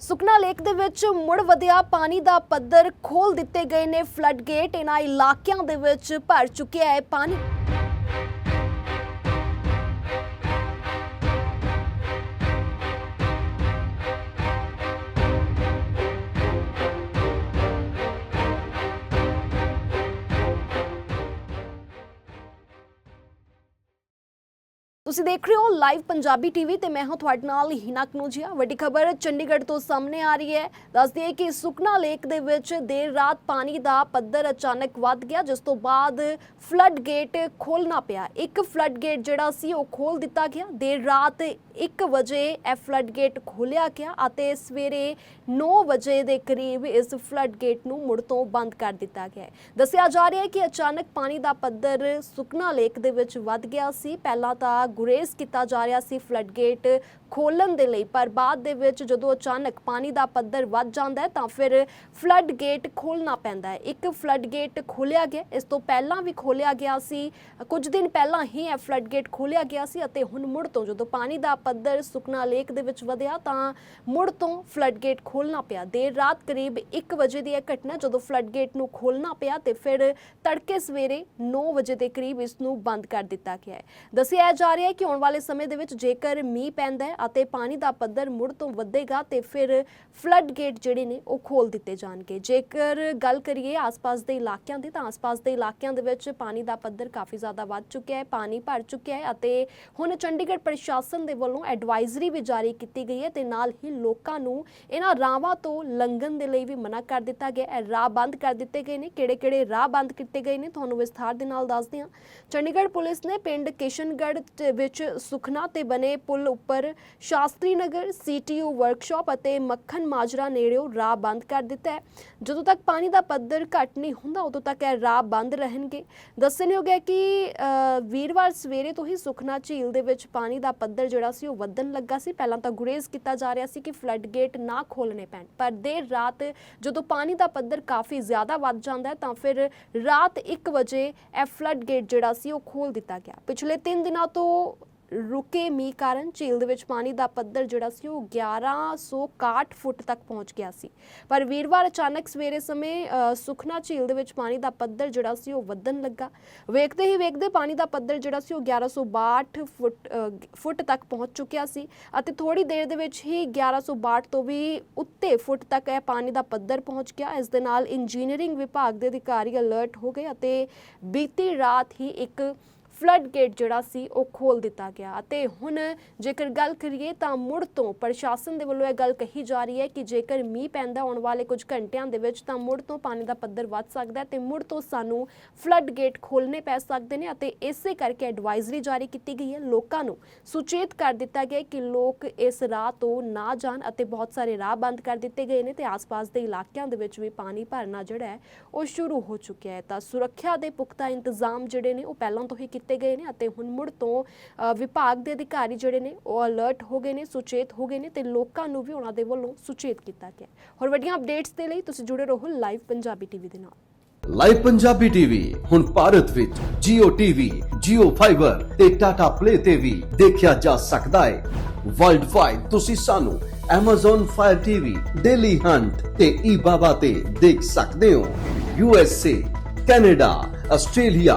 Sukhna lake ਦੇ ਵਿੱਚ ਮੁੜ ਵਧਿਆ ਪਾਣੀ ਦਾ ਪੱਧਰ ਖੋਲ ਦਿੱਤੇ ਗਏ ਨੇ ਫਲੱਡ ਗੇਟ। ਇਹਨਾਂ ਇਲਾਕਿਆਂ ਦੇ ਵਿੱਚ ਭਰ ਚੁੱਕਿਆ ਹੈ ਪਾਣੀ। ਤੁਸੀਂ ਦੇਖ ਰਹੇ ਹੋ ਲਾਈਵ ਪੰਜਾਬੀ ਟੀਵੀ ਤੇ ਮੈਂ ਹਾਂ ਤੁਹਾਡੇ ਨਾਲ ਹਿਨਾ ਕਨੂਜੀਆ। ਵੱਡੀ ਖਬਰ ਚੰਡੀਗੜ੍ਹ ਤੋਂ ਸਾਹਮਣੇ ਆ ਰਹੀ ਹੈ। ਦੱਸਦੀ ਦਈਏ ਕਿ ਸੁਖਨਾ ਲੇਕ ਦੇ ਵਿੱਚ ਦੇਰ ਰਾਤ ਪਾਣੀ ਦਾ ਪੱਧਰ ਅਚਾਨਕ ਵੱਧ ਗਿਆ, ਜਿਸ ਤੋਂ ਬਾਅਦ ਫਲੱਡ ਗੇਟ ਖੋਲਣਾ ਪਿਆ। ਇੱਕ ਫਲੱਡ ਗੇਟ ਜਿਹੜਾ ਸੀ, ਉਹ ਖੋਲ ਦਿੱਤਾ ਗਿਆ। ਦੇਰ ਰਾਤ 1 ਵਜੇ ਇਹ ਫਲੱਡ ਗੇਟ ਖੋਲਿਆ ਗਿਆ ਅਤੇ ਸਵੇਰੇ 9 ਵਜੇ ਦੇ ਕਰੀਬ ਇਸ ਫਲੱਡ ਗੇਟ ਨੂੰ ਮੁੜ ਤੋਂ ਬੰਦ ਕਰ ਦਿੱਤਾ ਗਿਆ ਹੈ। ਦੱਸਿਆ ਜਾ ਰਿਹਾ ਹੈ ਕਿ ਅਚਾਨਕ ਪਾਣੀ ਦਾ ਪੱਧਰ ਸੁਖਨਾ ਲੇਕ ਦੇ ਵਿੱਚ ਵੱਧ ਗਿਆ ਸੀ। ਪਹਿਲਾਂ ਤਾਂ ਗੁਰੇਜ਼ ਕੀਤਾ ਜਾ ਰਿਹਾ ਸੀ ਫਲੱਡ ਗੇਟ ਖੋਲਣ ਦੇ ਲਈ, ਪਰ ਬਾਅਦ ਦੇ ਵਿੱਚ ਜਦੋਂ ਅਚਾਨਕ ਪਾਣੀ ਦਾ ਪੱਧਰ ਵੱਧ ਜਾਂਦਾ ਹੈ, ਤਾਂ ਫਿਰ ਫਲੱਡ ਗੇਟ ਖੋਲਣਾ ਪੈਂਦਾ ਹੈ। ਇੱਕ ਫਲੱਡ ਗੇਟ ਖੋਲਿਆ ਗਿਆ, ਇਸ ਤੋਂ ਪਹਿਲਾਂ ਵੀ ਖੋਲਿਆ ਗਿਆ ਸੀ। ਕੁਝ ਦਿਨ ਪਹਿਲਾਂ ਹੀ ਇਹ ਫਲੱਡ ਗੇਟ ਖੋਲਿਆ ਗਿਆ ਸੀ ਅਤੇ ਹੁਣ ਮੁੜ ਤੋਂ ਜਦੋਂ ਪਾਣੀ ਦਾ ਪੱਧਰ ਸੁਖਨਾ ਲੇਕ ਦੇ ਵਿੱਚ ਵਧਿਆ, ਤਾਂ ਮੁੜ ਤੋਂ ਫਲੱਡ ਗੇਟ ਖੋਲਣਾ ਪਿਆ। ਦੇਰ ਰਾਤ ਕਰੀਬ 1 ਵਜੇ ਦੀ ਇਹ ਘਟਨਾ ਜਦੋਂ ਫਲੱਡ ਗੇਟ ਨੂੰ ਖੋਲਣਾ ਪਿਆ ਤੇ ਫਿਰ ਤੜਕੇ ਸਵੇਰੇ 9 ਵਜੇ ਦੇ ਕਰੀਬ ਇਸ ਨੂੰ ਬੰਦ ਕਰ ਦਿੱਤਾ ਗਿਆ ਹੈ। ਦੱਸਿਆ ਜਾ ਰਿਹਾ ਹੈ ਕਿ ਆਉਣ ਵਾਲੇ ਸਮੇਂ ਦੇ ਵਿੱਚ ਜੇਕਰ ਮੀਂਹ ਪੈਂਦਾ ਹੈ ਅਤੇ ਪਾਣੀ ਦਾ ਪੱਧਰ ਮੁੜ ਤੋਂ ਵਧੇਗਾ, ਤੇ ਫਿਰ ਫਲੱਡ ਗੇਟ ਜਿਹੜੇ ਨੇ ਉਹ ਖੋਲ ਦਿੱਤੇ ਜਾਣਗੇ। ਜੇਕਰ ਗੱਲ ਕਰੀਏ ਆਸ-ਪਾਸ ਦੇ ਇਲਾਕਿਆਂ ਦੀ, ਤਾਂ ਆਸ-ਪਾਸ ਦੇ ਇਲਾਕਿਆਂ ਦੇ ਵਿੱਚ ਪਾਣੀ ਦਾ ਪੱਧਰ ਕਾਫੀ ਜ਼ਿਆਦਾ ਵੱਧ ਚੁੱਕਿਆ ਹੈ, ਪਾਣੀ ਭਰ ਚੁੱਕਿਆ ਹੈ ਅਤੇ ਹੁਣ ਚੰਡੀਗੜ੍ਹ ਪ੍ਰਸ਼ਾਸਨ ਦੇ ਵੱਲੋਂ ਐਡਵਾਈਜ਼ਰੀ ਵੀ ਜਾਰੀ ਕੀਤੀ ਗਈ ਹੈ ਤੇ ਨਾਲ ਹੀ ਲੋਕਾਂ ਨੂੰ ਇਹਨਾਂ ਰਾਹਾਂ ਤੋਂ ਲੰਘਣ ਦੇ ਲਈ ਵੀ ਮਨਾ ਕਰ ਦਿੱਤਾ ਗਿਆ ਹੈ। ਰਾਹ ਬੰਦ ਕਰ ਦਿੱਤੇ ਗਏ ਨੇ। ਕਿਹੜੇ-ਕਿਹੜੇ ਰਾਹ ਬੰਦ ਕੀਤੇ ਗਏ ਨੇ, ਤੁਹਾਨੂੰ ਵਿਸਥਾਰ ਦੇ ਨਾਲ ਦੱਸਦੇ ਹਾਂ। ਚੰਡੀਗੜ੍ਹ ਪੁਲਿਸ ਨੇ ਪਿੰਡ ਕਿਸ਼ਨਗੜ੍ਹ ਦੇ ਵਿੱਚ ਸੁਖਨਾ ਤੇ ਬਣੇ ਪੁਲ ਉੱਪਰ ਸ਼ਾਸਤਰੀ ਨਗਰ ਸੀਟੀਯੂ ਵਰਕਸ਼ਾਪ ਅਤੇ ਮੱਖਣ ਮਾਜਰਾ ਨੇੜਿਓਂ ਰਾਹ ਬੰਦ ਕਰ ਦਿੱਤਾ ਹੈ। ਜਦੋਂ ਤੱਕ ਪਾਣੀ ਦਾ ਪੱਧਰ ਘਟ ਨਹੀਂ ਹੁੰਦਾ, ਉਦੋਂ ਤੱਕ ਇਹ ਰਾਹ ਬੰਦ ਰਹਿਣਗੇ। ਦੱਸਣਯੋਗ ਹੈ ਕਿ ਵੀਰਵਾਰ ਸਵੇਰੇ ਤੋਂ ਹੀ ਸੁਖਨਾ ਝੀਲ ਦੇ ਵਿੱਚ ਪਾਣੀ ਦਾ ਪੱਧਰ ਜਿਹੜਾ ਸੀ, ਉਹ ਵਧਣ ਲੱਗਾ ਸੀ। ਪਹਿਲਾਂ ਤਾਂ ਗੁਰੇਜ਼ ਕੀਤਾ ਜਾ ਰਿਹਾ ਸੀ ਕਿ ਫਲੱਡ ਗੇਟ ਨਾ ਖੋਲਣੇ ਪੈਣ। ਪਰ ਦੇਰ ਰਾਤ ਜਦੋਂ ਪਾਣੀ ਦਾ ਪੱਧਰ ਕਾਫੀ ਜ਼ਿਆਦਾ ਵੱਧ ਜਾਂਦਾ ਹੈ, ਤਾਂ ਫਿਰ ਰਾਤ 1 ਵਜੇ ਇਹ ਫਲੱਡ ਗੇਟ ਜਿਹੜਾ ਸੀ, ਉਹ ਖੋਲ ਦਿੱਤਾ ਗਿਆ। ਪਿਛਲੇ 3 ਦਿਨਾਂ ਤੋਂ ਰੁਕੇ ਮੀਂਹ ਕਾਰਨ ਝੀਲ ਦੇ ਵਿੱਚ ਪਾਣੀ ਦਾ ਪੱਧਰ ਜਿਹੜਾ ਸੀ ਉਹ 1161 ਫੁੱਟ ਤੱਕ ਪਹੁੰਚ ਗਿਆ ਸੀ। ਪਰ ਵੀਰਵਾਰ ਅਚਾਨਕ ਸਵੇਰੇ ਸਮੇਂ ਸੁਖਨਾ ਝੀਲ ਦੇ ਵਿੱਚ ਪਾਣੀ ਦਾ ਪੱਧਰ ਜਿਹੜਾ ਸੀ ਉਹ ਵਧਣ ਲੱਗਾ। ਵੇਖਦੇ ਹੀ ਵੇਖਦੇ ਪਾਣੀ ਦਾ ਪੱਧਰ ਜਿਹੜਾ ਸੀ ਉਹ 1162 ਫੁੱਟ ਅ, ਫੁੱਟ ਤੱਕ ਪਹੁੰਚ ਚੁੱਕਿਆ ਸੀ ਅਤੇ ਥੋੜੀ ਦੇਰ ਦੇ ਵਿੱਚ ਹੀ 1162 ਤੋਂ ਵੀ ਉੱਤੇ ਫੁੱਟ ਤੱਕ ਇਹ ਪਾਣੀ ਦਾ ਪੱਧਰ ਪਹੁੰਚ ਗਿਆ। ਇਸ ਦੇ ਨਾਲ ਇੰਜੀਨੀਅਰਿੰਗ ਵਿਭਾਗ ਦੇ ਅਧਿਕਾਰੀ ਅਲਰਟ ਹੋ ਗਏ ਅਤੇ ਬੀਤੀ ਰਾਤ ਹੀ ਇੱਕ ਫਲੱਡ ਗੇਟ ਜਿਹੜਾ ਸੀ ਉਹ ਖੋਲ ਦਿੱਤਾ ਗਿਆ ਅਤੇ ਹੁਣ ਜੇਕਰ ਗੱਲ ਕਰੀਏ ਤਾਂ ਮੁੜ ਤੋਂ ਪ੍ਰਸ਼ਾਸਨ ਦੇ ਵੱਲੋਂ ਇਹ ਗੱਲ ਕਹੀ ਜਾ ਰਹੀ ਹੈ ਕਿ ਜੇਕਰ ਮੀਂਹ ਪੈਂਦਾ ਆਉਣ ਵਾਲੇ ਕੁਝ ਘੰਟਿਆਂ ਦੇ ਵਿੱਚ ਤਾਂ ਮੁੜ ਤੋਂ ਪਾਣੀ ਦਾ ਪੱਧਰ ਵੱਧ ਸਕਦਾ ਹੈ ਤੇ ਮੁੜ ਤੋਂ ਸਾਨੂੰ ਫਲੱਡ ਗੇਟ ਖੋਲਣੇ ਪੈ ਸਕਦੇ ਨੇ ਅਤੇ ਇਸੇ ਕਰਕੇ ਐਡਵਾਈਜ਼ਰੀ ਜਾਰੀ ਕੀਤੀ ਗਈ ਹੈ। ਲੋਕਾਂ ਨੂੰ ਸੁਚੇਤ ਕਰ ਦਿੱਤਾ ਗਿਆ ਕਿ ਲੋਕ ਇਸ ਰਾਹ ਤੋਂ ਨਾ ਜਾਣ ਅਤੇ ਬਹੁਤ ਸਾਰੇ ਰਾਹ ਬੰਦ ਕਰ ਦਿੱਤੇ ਗਏ ਨੇ ਤੇ ਆਸ-ਪਾਸ ਦੇ ਇਲਾਕਿਆਂ ਦੇ ਵਿੱਚ ਵੀ ਪਾਣੀ ਭਰਨਾ ਜਿਹੜਾ ਹੈ ਉਹ ਸ਼ੁਰੂ ਹੋ ਚੁੱਕਿਆ ਹੈ। ਤਾਂ ਸੁਰੱਖਿਆ ਦੇ ਪੁਖਤਾ ਇੰਤਜ਼ਾਮ ਜਿਹੜੇ ਨੇ ਉਹ ਪਹਿਲਾਂ ਤੋਂ ਹੀ ਕੀਤੇ ਗਏ ਨੇ ਅਤੇ ਹੁਣ ਮੁੜ ਤੋਂ ਵਿਭਾਗ ਦੇ ਅਧਿਕਾਰੀ ਜਿਹੜੇ ਨੇ ਉਹ ਅਲਰਟ ਹੋ ਗਏ ਨੇ ਸੁਚੇਤ ਹੋ ਗਏ ਨੇ ਤੇ ਲੋਕਾਂ ਨੂੰ ਵੀ ਉਹਨਾਂ ਦੇ ਵੱਲੋਂ ਸੁਚੇਤ ਕੀਤਾ ਗਿਆ ਹੋਰ ਵੱਡੀਆਂ ਅਪਡੇਟਸ ਦੇ ਲਈ ਤੁਸੀਂ ਜੁੜੇ ਰਹੋ ਲਾਈਵ ਪੰਜਾਬੀ ਟੀਵੀ ਦੇ ਨਾਲ। ਲਾਈਵ ਪੰਜਾਬੀ ਟੀਵੀ ਹੁਣ ਭਾਰਤ ਵਿੱਚ Jio TV, Jio Fiber ਤੇ Tata Play ਤੇ ਵੀ ਦੇਖਿਆ ਜਾ ਸਕਦਾ ਹੈ। ਵਰਲਡ ਵਾਈਡ ਤੁਸੀਂ ਸਾਨੂੰ Amazon Fire TV, Daily Hunt ਤੇ eBaba ਤੇ ਦੇਖ ਸਕਦੇ ਹੋ। USA, Canada, Australia,